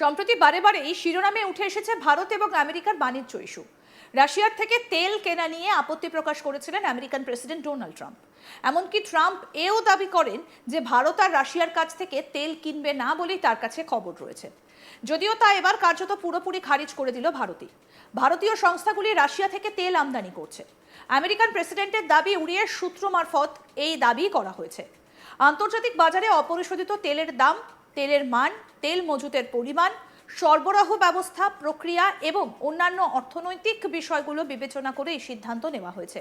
সম্প্রতি বারে বারে এই শিরোনামে উঠে এসেছে ভারত এবং আমেরিকার বাণিজ্য ইস্যু। রাশিয়ার থেকে তেল কেনা নিয়ে আপত্তি প্রকাশ করেছিলেন আমেরিকান প্রেসিডেন্ট ডোনাল্ড ট্রাম্প। এমনকি ট্রাম্প এও দাবি করেন যে ভারত আর রাশিয়ার কাছ থেকে তেল কিনবে না বলেই তার কাছে খবর রয়েছে। যদিও তা এবার কার্যত পুরোপুরি খারিজ করে দিল ভারতই। ভারতীয় সংস্থাগুলি রাশিয়া থেকে তেল আমদানি করছে। আমেরিকান প্রেসিডেন্টের দাবি উড়িয়ে সূত্র মারফত এই দাবি করা হয়েছে। আন্তর্জাতিক বাজারে অপরিশোধিত তেলের দাম তেলের মান, তেল মজুতের পরিমাণ, সরবরাহ ব্যবস্থা, প্রক্রিয়া এবং অন্যান্য অর্থনৈতিক বিষয়গুলো বিবেচনা করে এই সিদ্ধান্ত নেওয়া হয়েছে।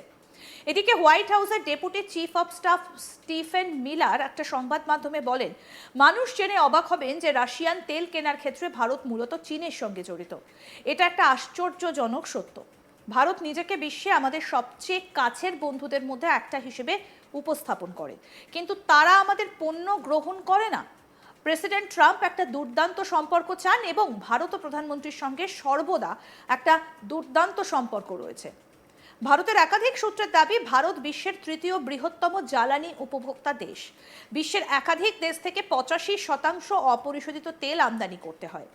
এদিকে হোয়াইট হাউসের deputy chief of staff Stephen Miller একটা সংবাদ মাধ্যমে বলেন, মানুষ জেনে অবাক হবেন যে রাশিয়ান তেল কেনার ক্ষেত্রে ভারত মূলত চীনের সঙ্গে জড়িত। এটা একটা আশ্চর্যজনক সত্য। ভারত নিজেকে বিশ্বে আমাদের সবচেয়ে কাছের বন্ধুদের মধ্যে একটা হিসেবে উপস্থাপন করে। কিন্তু তারা আমাদের পণ্য গ্রহণ করে না। প্রেসিডেন্ট ট্রাম্প একটা দুর্দান্ত সম্পর্ক চান এবং ভারত প্রধানমন্ত্রীর সঙ্গে সর্বদা একটা দুর্দান্ত সম্পর্ক রয়েছে। ভারতের একাধিক সূত্রের দাবি, ভারত বিশ্বের তৃতীয় বৃহত্তম জ্বালানি উপভোক্তা দেশ। বিশ্বের একাধিক দেশ থেকে পঁচাশি শতাংশ অপরিশোধিত তেল আমদানি করতে হয়।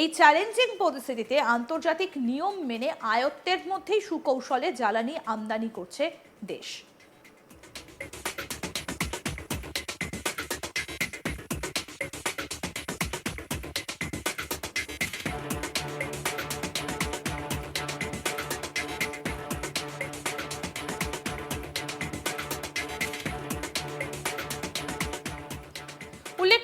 এই চ্যালেঞ্জিং পরিস্থিতিতে আন্তর্জাতিক নিয়ম মেনে আয়ত্তের মধ্যেই সুকৌশলে জ্বালানি আমদানি করছে দেশ।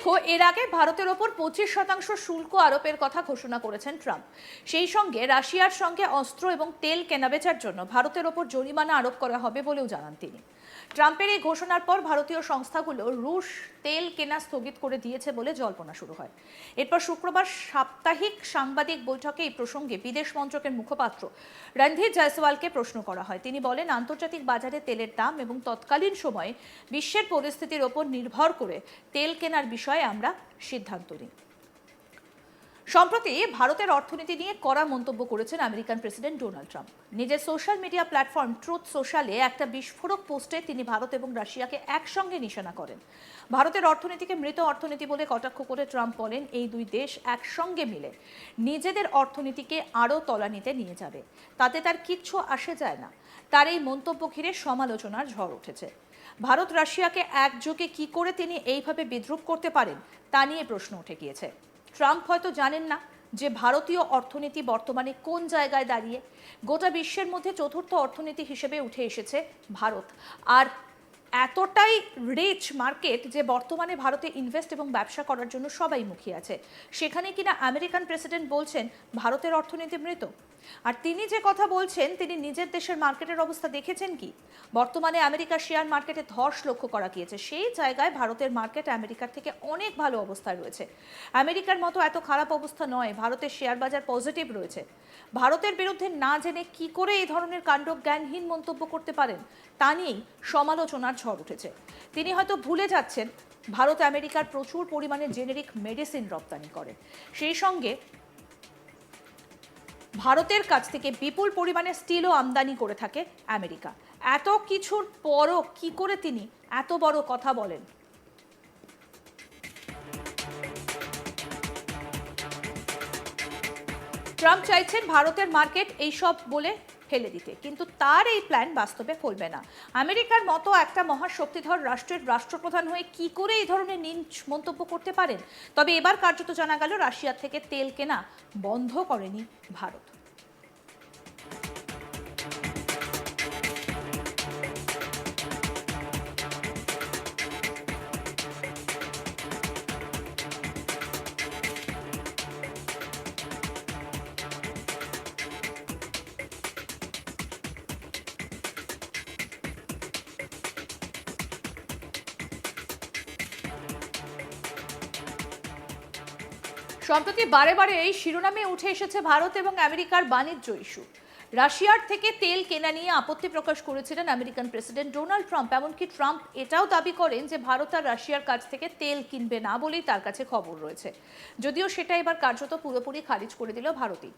উল্লেখ্য এর আগে ভারতের ওপর পঁচিশ শতাংশ শুল্ক আরোপের কথা ঘোষণা করেছেন ট্রাম্প। সেই সঙ্গে রাশিয়ার সঙ্গে অস্ত্র এবং তেল কেনাবেচার জন্য ভারতের ওপর জরিমানা আরোপ করা হবে বলেও জানান তিনি। ট্রাম্পের এই ঘোষণার পর ভারতীয় সংস্থাগুলো রুশ তেল কেনা স্থগিত করে দিয়েছে বলে জল্পনা শুরু হয়। এরপর শুক্রবার সাপ্তাহিক সাংবাদিক বৈঠকে এই প্রসঙ্গে বিদেশ মন্ত্রকের মুখপাত্র রণধীর জয়সওয়ালকে প্রশ্ন করা হয়। তিনি বলেন, আন্তর্জাতিক বাজারে তেলের দাম এবং তৎকালীন সময়ে বিশ্বের পরিস্থিতির ওপর নির্ভর করে তেল কেনার বিষয়ে আমরা সিদ্ধান্ত নিই। সম্প্রতি ভারতের অর্থনীতি নিয়ে কড়া মন্তব্য করেছেন আমেরিকান প্রেসিডেন্ট ডোনাল্ড ট্রাম্প। নিজের সোশ্যাল মিডিয়া প্ল্যাটফর্ম ট্রুথ সোশ্যালে একটা বিস্ফোরক পোস্টে তিনি ভারত এবং রাশিয়াকে একসঙ্গে নিশানা করেন। ভারতের অর্থনীতিকে মৃত অর্থনীতি বলে কটাক্ষ করে ট্রাম্প বলেন, এই দুই দেশ একসঙ্গে মিলে নিজেদের অর্থনীতিকে আরও তলানিতে নিয়ে যাবে। তাতে তার কিচ্ছু আসে যায় না। তার এই মন্তব্য ঘিরে সমালোচনার ঝড় উঠেছে। ভারত রাশিয়াকে একযোগে কি করে তিনি এইভাবে বিদ্রুপ করতে পারেন, তা নিয়ে প্রশ্ন উঠে গিয়েছে। ট্রাম্প হয়তো জানেন না যে ভারতীয় অর্থনীতি বর্তমানে কোন জায়গায় দাঁড়িয়ে। গোটা বিশ্বের মধ্যে চতুর্থ অর্থনীতি হিসেবে উঠে এসেছে ভারত। আর এতটাই রিচ মার্কেট যে বর্তমানে ভারতে ইনভেস্ট এবং ব্যবসা করার জন্য সবাই মুখিয়ে আছে। সেখানে কিনা আমেরিকান প্রেসিডেন্ট বলছেন, ভারতের অর্থনীতি মৃত। আর তিনি যে কথা বলছেন, তিনি নিজের দেশের মার্কেটের অবস্থা দেখেছেন কি? বর্তমানে আমেরিকার শেয়ার মার্কেটে ধস লক্ষ্য করা গিয়েছে। সেই জায়গায় ভারতের মার্কেট আমেরিকার থেকে অনেক ভালো অবস্থায় রয়েছে। আমেরিকার মতো এত খারাপ অবস্থা নয়, ভারতের শেয়ার বাজার পজিটিভ রয়েছে। ভারতের বিরুদ্ধে না জেনে কি করে এই ধরনের কাণ্ড জ্ঞানহীন মন্তব্য করতে পারেন? তা নিয়েই সমালোচনার ঝড় উঠেছে। তিনি হয়তো ভুলে যাচ্ছেন, ভারত আমেরিকার প্রচুর পরিমাণে জেনেরিক মেডিসিন রপ্তানি করে। সেই সঙ্গে ভারতের কাছ থেকে বিপুল পরিমাণে স্টিলও আমদানি করে থাকে আমেরিকা। এত কিছুর পরও কি করে তিনি এত বড় কথা বলেন? ট্রাম্প চাইছেন ভারতের মার্কেট এইসব বলে ফেলে দিতে। কিন্তু তার এই প্ল্যান বাস্তবে ফলবে না। আমেরিকার মতো একটা মহাশক্তিধর রাষ্ট্রের রাষ্ট্রপ্রধান হয়ে কি করে এই ধরনের নিঞ্চ মন্তব্য করতে পারেন? তবে এবার কার্যত জানা গেল রাশিয়ার থেকে তেল কেনা বন্ধ করেনি ভারত। সম্প্রতি বারে বারে এই শিরোনামে উঠে এসেছে ভারত এবং আমেরিকার বাণিজ্য ইস্যু। রাশিয়ার থেকে তেল কেনা নিয়ে আপত্তি প্রকাশ করেছিলেন আমেরিকান প্রেসিডেন্ট ডোনাল্ড ট্রাম্প। এমনকি ট্রাম্প এটাও দাবি করেন যে ভারত আর রাশিয়ার কাছ থেকে তেল কিনবে না বলেই তার কাছে খবর রয়েছে। যদিও সেটা এবার কার্যত পুরোপুরি খারিজ করে দিল ভারতই।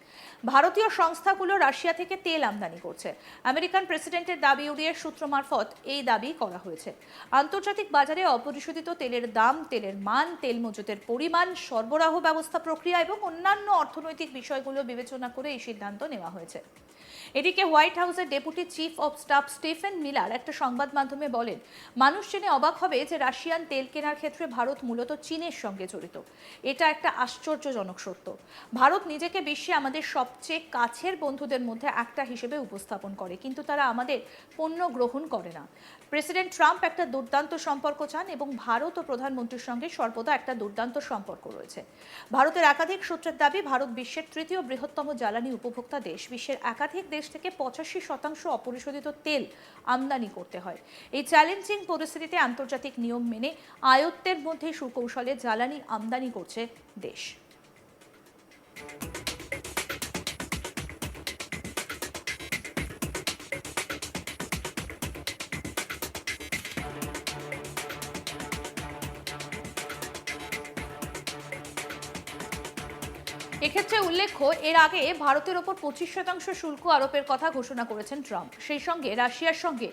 ভারতীয় সংস্থাগুলো রাশিয়া থেকে তেল আমদানি করছে। আমেরিকান প্রেসিডেন্টের দাবি উড়িয়ে সূত্র মারফত এই দাবি করা হয়েছে। আন্তর্জাতিক বাজারে অপরিশোধিত তেলের দাম, তেলের মান, তেল মজুতের পরিমাণ, সরবরাহ ব্যবস্থা প্রক্রিয়া এবং অন্যান্য অর্থনৈতিক বিষয়গুলো বিবেচনা করে এই সিদ্ধান্ত নেওয়া হয়েছে। এদিকে হোয়াইট হাউসের deputy chief of staff Stephen Miller একটা সংবাদ মাধ্যমে বলেন, মানুষ জেনে অবাক হবে যে রাশিয়ান তেল কেনার ক্ষেত্রে ভারত মূলত চীনের সঙ্গে জড়িত। এটা একটা আশ্চর্যজনক সত্য। ভারত নিজেকে বিশ্বে আমাদের সবচেয়ে কাছের বন্ধুদের মধ্যে একটা হিসেবে উপস্থাপন করে, কিন্তু তারা আমাদের পণ্য গ্রহণ করে না। প্রেসিডেন্ট ট্রাম্প একটা দুর্দান্ত সম্পর্ক চান এবং ভারত ও প্রধানমন্ত্রীর সঙ্গে সর্বদা একটা দুর্দান্ত সম্পর্ক রয়েছে। ভারতের একাধিক সূত্রের দাবি, ভারত বিশ্বের তৃতীয় বৃহত্তম জ্বালানি উপভোক্তা দেশ, বিশ্বের একাধিক দেশ থেকে পঁচাশি শতাংশ অপরিশোধিত তেল আমদানি করতে হয়। এই চ্যালেঞ্জিং পরিস্থিতিতে আন্তর্জাতিক নিয়ম মেনে আয়ত্তের মধ্যে সুকৌশলে জ্বালানি আমদানি করছে দেশ। এক্ষেত্রে উল্লেখ্য, এর আগে ভারতের ওপর পঁচিশ শতাংশ শুল্ক আরোপের কথা ঘোষণা করেছেন ট্রাম্প। সেই সঙ্গে রাশিয়ার সঙ্গে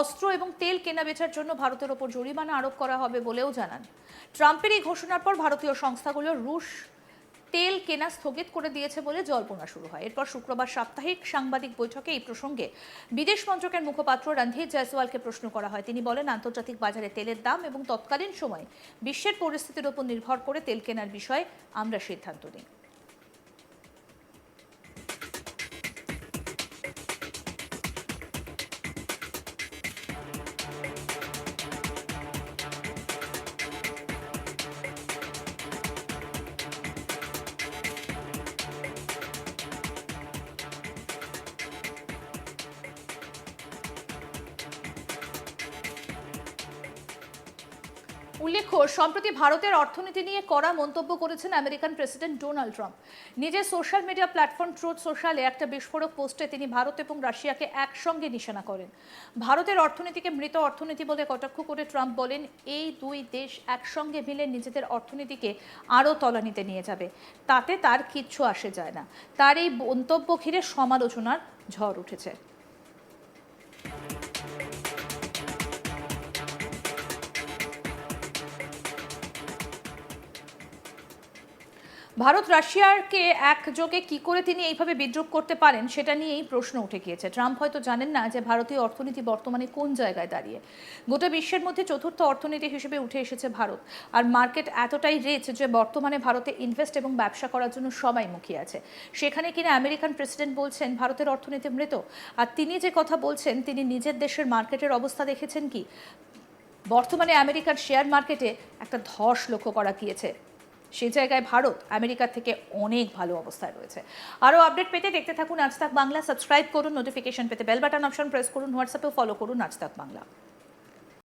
অস্ত্র এবং তেল কেনা বেচার জন্য ভারতের ওপর জরিমানা আরোপ করা হবে বলেও জানান। ট্রাম্পের এই ঘোষণার পর ভারতীয় সংস্থাগুলো রুশ তেল কেনা স্থগিত করে দিয়েছে বলে জল্পনা শুরু হয়। এরপর শুক্রবার সাপ্তাহিক সাংবাদিক বৈঠকে এই প্রসঙ্গে বিদেশ মন্ত্রকের মুখপাত্র রণধীর জয়সওয়ালকে প্রশ্ন করা হয়। তিনি বলেন, আন্তর্জাতিক বাজারে তেলের দাম এবং তৎকালীন সময় বিশ্বের পরিস্থিতির উপর নির্ভর করে তেল কেনার বিষয়ে আমরা সিদ্ধান্ত নিই। উল্লেখ্য, সম্প্রতি ভারতের অর্থনীতি নিয়ে কড়া মন্তব্য করেছেন আমেরিকান প্রেসিডেন্ট ডোনাল্ড ট্রাম্প। নিজের সোশ্যাল মিডিয়া প্ল্যাটফর্ম ট্রুথ সোশ্যালে একটা বিস্ফোরক পোস্টে তিনি ভারত এবং রাশিয়াকে একসঙ্গে নিশানা করেন। ভারতের অর্থনীতিকে মৃত অর্থনীতি বলে কটাক্ষ করে ট্রাম্প বলেন, এই দুই দেশ একসঙ্গে মিলে নিজেদের অর্থনীতিকে আরও তলানিতে নিয়ে যাবে। তাতে তার কিচ্ছু আসে যায় না। তার এই মন্তব্য ঘিরে সমালোচনার ঝড় উঠেছে। ভারত রাশিয়াকে একযোগে কি করে তিনি এইভাবে বিদ্রুপ করতে পারেন সেটা নিয়েই প্রশ্ন উঠে গিয়েছে। ট্রাম্প হয়তো জানেন না যে ভারতীয় অর্থনীতি বর্তমানে কোন জায়গায় দাঁড়িয়ে। গোটা বিশ্বের মধ্যে চতুর্থ অর্থনীতি হিসেবে উঠে এসেছে ভারত। আর মার্কেট এতটাই রিচ যে বর্তমানে ভারতে ইনভেস্ট এবং ব্যবসা করার জন্য সবাই মুখিয়ে আছে। সেখানে কিনা আমেরিকান প্রেসিডেন্ট বলছেন, ভারতের অর্থনীতি মৃত। আর তিনি যে কথা বলছেন, তিনি নিজের দেশের মার্কেটের অবস্থা দেখেছেন কি? বর্তমানে আমেরিকার শেয়ার মার্কেটে একটা ধস লক্ষ্য করা গিয়েছে। সেই জায়গায় ভারত আমেরিকার থেকে অনেক ভালো অবস্থায় রয়েছে। আরও আপডেট পেতে দেখতে থাকুন আজ বাংলা। সাবস্ক্রাইব করুন, নোটিফিকেশন পেতে বেল বাটন অপশন প্রেস করুন, হোয়াটসঅ্যাপেও ফলো করুন আজ বাংলা।